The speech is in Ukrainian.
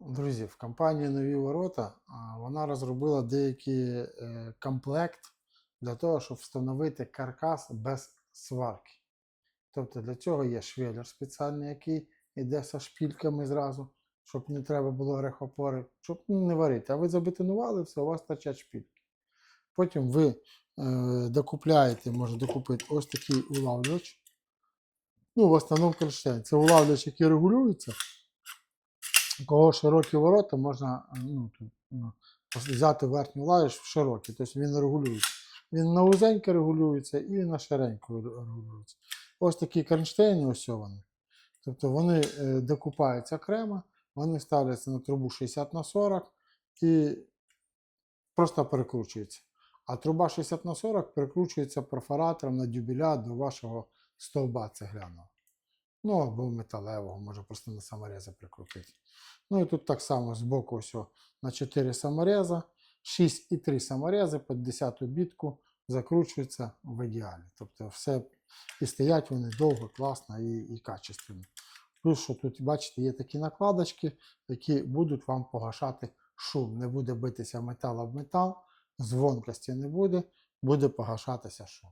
Друзі, в компанії Нові Ворота вона розробила деякий е, комплект для того, щоб встановити каркас без сварки. Тобто для цього є швеллер спеціальний, який йде зі шпільками зразу, щоб не треба було рехопори, щоб не варити. А ви забетонували, все, у вас торчать шпільки. Потім ви е, докупляєте, може докупити ось такий улавлювач. Ну, в основному кронштейн. Це улавлювач, який регулюється. У кого широкі ворота, можна ну, ну, взяти верхній лавіш в широкий, тобто він регулюється. Він на вузеньке регулюється і на ширеньку регулюється. Ось такі кронштейни, ось. Тобто вони е, докупаються окремо, вони ставляться на трубу 60 на 40 і просто перекручуються. А труба 60 на 40 перекручується перфоратором на дюбеля до вашого стовба цегляного. Ну, або металевого, може просто на саморези прикрутити. Ну і тут так само з боку ось на 4 самореза, 6 і 3 саморези під 10 бітку закручуються в ідеалі. Тобто все і стоять вони довго, класно і, і качественно. Плюс, що тут, бачите, є такі накладочки, які будуть вам погашати шум. Не буде битися метал об метал, звонкості не буде, буде погашатися шум.